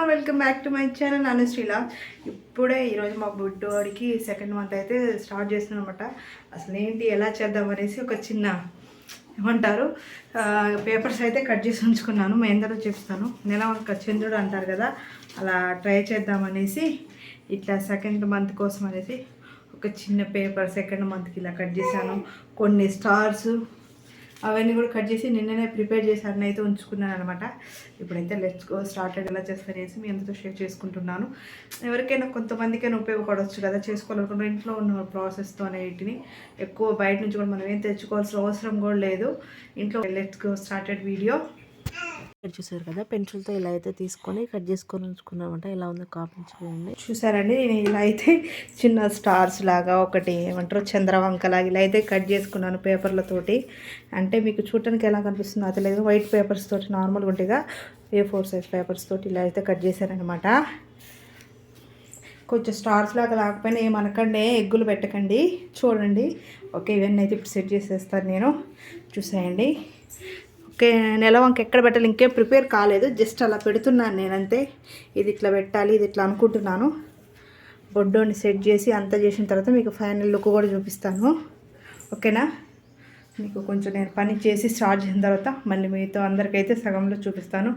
అమ్మ welcome back to my channel. నాను ఇప్పుడే ఈరోజు మా బుడ్డోడికి సెకండ్ మంత్ అయితే స్టార్ట్ చేస్తున్నాం అనమాట అసలు ఏంటి ఎలా చేద్దాం అనేసి ఒక చిన్న ఏమంటారు పేపర్స్ అయితే కట్ చేసి ఉంచుకున్నాను. మా అందరూ చెప్తాను. నెల ఒక చంద్రుడు అంటారు కదా అలా ట్రై చేద్దామనేసి ఇట్లా సెకండ్ మంత్ కోసం అనేసి ఒక చిన్న పేపర్ సెకండ్ మంత్కి ఇలా కట్ చేశాను. కొన్ని స్టార్స్ అవన్నీ కూడా కట్ చేసి నిన్ననే ప్రిపేర్ చేసి అన్నీ అయితే ఉంచుకున్నాను అనమాట ఇప్పుడైతే లెట్స్ గో స్టార్టెడ్ ఎలా చేస్తానేసి మీ అందరితో షేర్ చేసుకుంటున్నాను. ఎవరికైనా కొంతమందికైనా ఉపయోగపడవచ్చు కదా చేసుకోవాలనుకుంటే ఇంట్లో ఉన్న ప్రాసెస్తో అనేటిని. ఎక్కువ బయట నుంచి కూడా మనం ఏం తెచ్చుకోవాల్సిన అవసరం కూడా లేదు. ఇంట్లో లెట్స్ గో స్టార్టెడ్ వీడియో ఇక్కడ చూసారు కదా పెన్సిల్తో ఇలా అయితే తీసుకొని కట్ చేసుకొని ఉంచుకున్నామంట. ఇలా ఉందో కామెంట్ చేయండి చూసారండి నేను ఇలా అయితే చిన్న స్టార్స్ లాగా ఒకటి ఏమంటారు చంద్రవంక లాగా ఇలా అయితే కట్ చేసుకున్నాను పేపర్లతోటి అంటే మీకు చూడటానికి ఎలా కనిపిస్తుందో అది లేదు వైట్ పేపర్స్ తోటి నార్మల్ ఉంటేగా ఏ ఫోర్ సైజ్ పేపర్స్ తోటి ఇలా అయితే కట్ చేశారనమాట కొంచెం స్టార్స్ లాగా రాకపోయినా ఏమనకండి ఎగ్గులు పెట్టకండి. చూడండి. ఓకే ఇవన్నీ అయితే ఇప్పుడు సెట్ చేసేస్తాను నేను. చూసేయండి. నెల వంక ఎక్కడ పెట్టాలి ఇంకేం ప్రిపేర్ కాలేదు. జస్ట్ అలా పెడుతున్నాను నేనంతే. ఇది ఇట్లా పెట్టాలి ఇది ఇట్లా అనుకుంటున్నాను. బొడ్డోని సెట్ చేసి అంతా చేసిన తర్వాత మీకు ఫైనల్ లుక్ కూడా చూపిస్తాను. ఓకేనా? మీకు కొంచెం నేను పని చేసి స్టార్ట్ చేసిన తర్వాత మళ్ళీ మీతో అందరికైతే సగంలో చూపిస్తాను.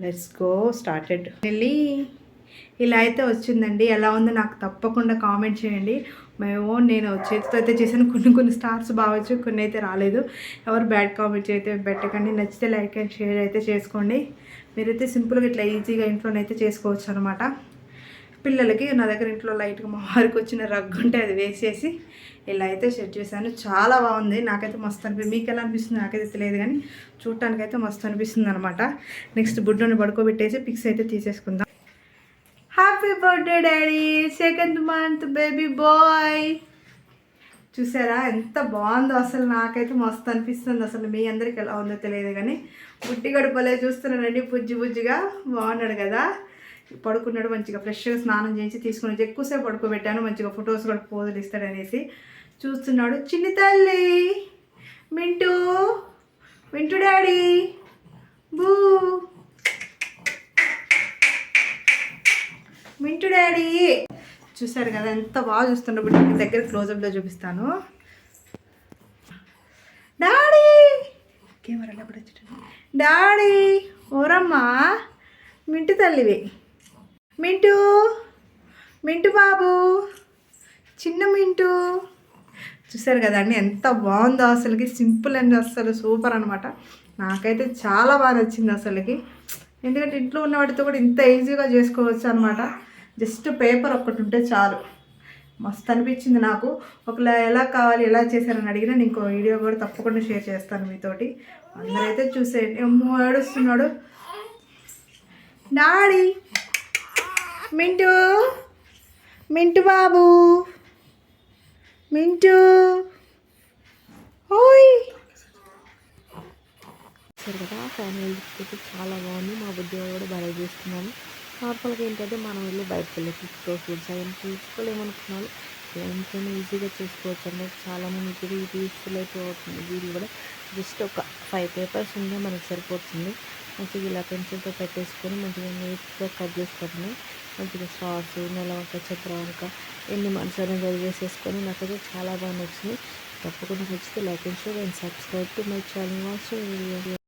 లెట్స్ గో స్టార్టెడ్ వెళ్ళి ఇలా అయితే వచ్చిందండి. ఎలా ఉందో నాకు తప్పకుండా కామెంట్ చేయండి. మేము నేను చేతితో అయితే చేశాను. కొన్ని కొన్ని స్టార్స్ బావచ్చు కొన్ని అయితే రాలేదు. ఎవరు బ్యాడ్ కామెంట్స్ అయితే పెట్టకండి. నచ్చితే లైక్ అండ్ షేర్ అయితే చేసుకోండి. మీరైతే సింపుల్గా ఇట్లా ఈజీగా ఇంట్లోనైతే చేసుకోవచ్చు అనమాట పిల్లలకి నా దగ్గర ఇంట్లో లైట్గా మా వారికి వచ్చిన రగ్గు ఉంటే అది వేసేసి ఇలా అయితే సెట్ చేశాను. చాలా బాగుంది. నాకైతే మస్తు అనిపిస్తుంది. మీకు ఎలా అనిపిస్తుంది? నాకైతే తెలియదు కానీ చూడటానికి అయితే మస్తు అనిపిస్తుంది అనమాట నెక్స్ట్ బుడ్డని పడుకోబెట్టేసి పిక్స్ అయితే తీసేసుకుందాం. Happy birthday daddy second month baby boy చూసారా? ఎంత బాగుందో అసలు నాకైతే మస్తు అనిపిస్తుంది. అసలు మీ అందరికి ఎలా ఉందో తెలియదు కానీ బుట్టి గడపలే చూస్తున్నానండి బుజ్జి బుజ్జిగా. బాగున్నాడు కదా? పడుకున్నాడు మంచిగా ఫ్రెష్గా స్నానం చేసి తీసుకుని వచ్చి ఎక్కువసేపు పడుకోబెట్టాను. మంచిగా ఫొటోస్ కూడా పోజులు ఇస్తాడనేసి చూస్తున్నాడు చిన్ని తల్లి. Mintu Mintu daddy. Boo. Daddy. చూసారు కదా ఎంత బాగా చూస్తుండో మీ దగ్గర క్లోజప్లో చూపిస్తాను. డాడీ! కెమెరాలో కూడా వచ్చేటట్టు. డాడీ! ఓరమ్మా! మింటు తల్లివి. మింటు! మింటు బాబు! చిన్న మింటు! చూసారు అండి ఎంత బాగుందో అసలుకి. సింపుల్ అండి అసలు సూపర్ అనమాట నాకైతే చాలా బాగా నచ్చింది అసలుకి. ఎందుకంటే ఇంట్లో ఉన్న వాటితో కూడా ఇంత ఈజీగా చేసుకోవచ్చు అనమాట జస్ట్ పేపర్ ఒక్కటి ఉంటే చాలు. మస్తు అనిపించింది నాకు. ఒకలా ఎలా కావాలి ఎలా చేశారని అడిగినా నేను ఇంకో వీడియో కూడా తప్పకుండా షేర్ చేస్తాను మీతోటి. అందరైతే చూసేయండి అమ్మో ఏడుస్తున్నాడు. డాడీ! మింటూ! మింటు బాబు! మింటూ! ఓయ్! సరే కదా ఫ్యామిలీ చాలా బాగుంది. మా బుద్ధి కూడా బాగా చేస్తున్నాను నార్మల్గా ఏంటంటే మనం వెళ్ళి బయటకు వెళ్ళి తీసుకో ఫుడ్స్ అవి తీసుకోలేమనుకున్నాను. ఎంతైనా ఈజీగా చేసుకోవచ్చు అన్నది చాలా మందికి ఇది యూస్ఫుల్ అయితే అవుతుంది. వీళ్ళు కూడా జస్ట్ ఒక ఫైవ్ పేపర్స్ ఉంటే మనకి సరిపోతుంది. మంచిగా ఇలా పెన్సిల్తో పెట్టేసుకొని మంచిగా నీట్గా కట్ చేసుకోవడమే. మంచిగా స్టార్స్ నెలవంక చక్రవంక ఎన్ని మనసు అనేది చదివేసేసుకొని నాకైతే చాలా బాగా నచ్చింది. తప్పకుండా నచ్చితే like and share and subscribe to my channel watch